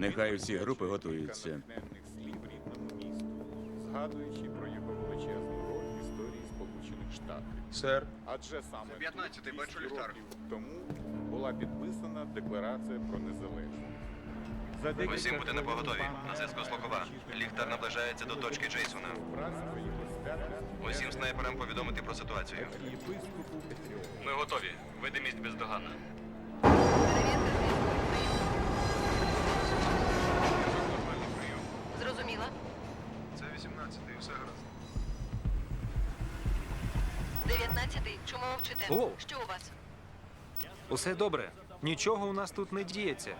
Нехай всі групи готуються. згадуючи про його величезну роль в історії Сполучених Штатів. Сер, Адже саме 15-й, бачу ліхтар. тому була підписана декларація про незалежність. За декілька Усім бути на поготові. На зв'язку з Локова. Ліхтар наближається до точки Джейсона. Усім снайперам повідомити про ситуацію. Ми готові. Видимість бездоганна. 19-й. Чому мовчите? О! Що у вас? Усе добре. Нічого у нас тут не діється.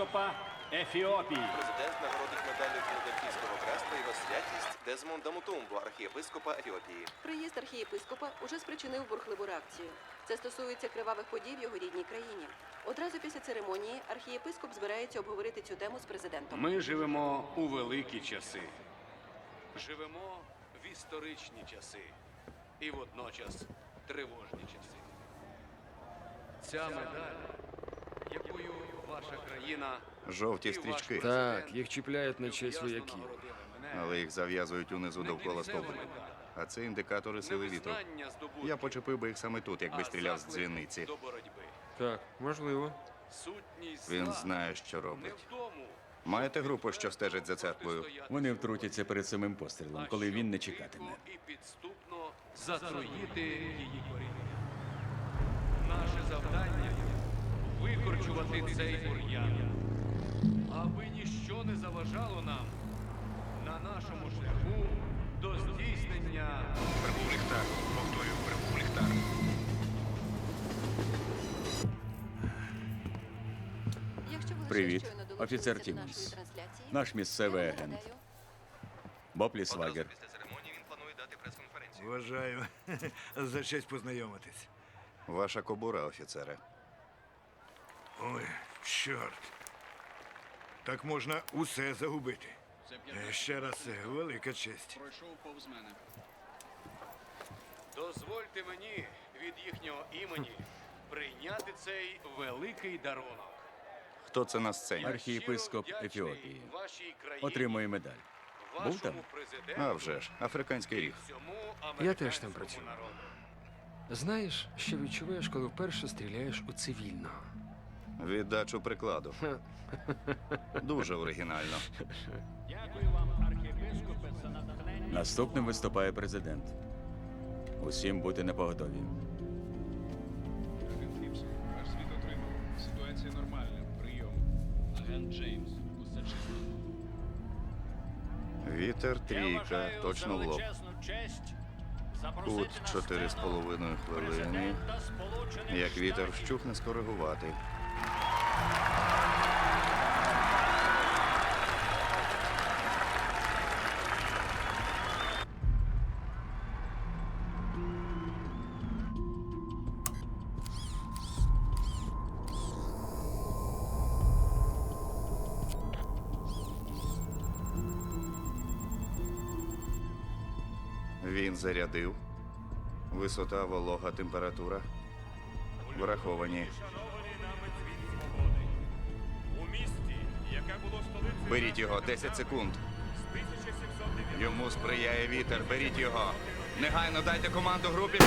єпископа Ефіопії. Президент нагородить медаллю Філадельфійського креста його святість Дезмонда Мутумбу, архієпископа Ефіопії. Приїзд архієпископа уже спричинив бурхливу реакцію. Це стосується кривавих подій в його рідній країні. Одразу після церемонії архієпископ збирається обговорити цю тему з президентом. Ми живемо у великі часи. Живемо в історичні часи і водночас тривожні часи. Ця медаль, якою ваша країна Жовті стрічки, Так, їх чіпляють на честь вояків. але їх зав'язують унизу довкола стовбура. А це індикатори сили вітру. Я почепив би їх саме тут, якби стріляв з дзвіниці. До боротьби. Так, можливо. Сутність Він знає, що не робить. тому, Маєте групу, що стежить за церквою? Вони втрутяться перед самим пострілом, коли він не чекатиме. і підступно затруїти її коріння. Наше завдання викорчувати цей бур'ян, аби ніщо не заважало нам на нашому шляху до здійснення Прибув ліхтар. Повторюю, прибув ліхтар. Привіт. Офіцер трансляції, Наш місцевий агент. нагадаю, Боб Одразу Лісвагер. після церемонії він планує дати прес-конференцію. Вважаю за честь познайомитись. Ваша кобура, офіцере. Ой, чорт. Так можна усе загубити. Е, Ще раз е, велика честь. Дозвольте мені від їхнього імені прийняти цей великий дарунок. Хто це на сцені? Архієпископ Ефіопії. Отримує медаль. Був там? А вже ж, африканський ріг. Я теж там працюю. Знаєш, що відчуваєш, коли вперше стріляєш у цивільного? Віддачу прикладу. Дуже оригінально. Дякую вам, архієпископе, за натхнення. Наступним виступає президент. Усім бути на поготові. Агент ваш світ отримав. Ситуація нормальна. Прийом. Агент Джеймс, усе чисто. Вітер трійка, точно в лоб. Тут чотири з половиною хвилини. Як вітер вщухне скоригувати. Він зарядив. Висота, волога, температура. Враховані. У місті, яке було столицею Беріть його 10 секунд. Йому сприяє вітер. Беріть його. Негайно дайте команду групі.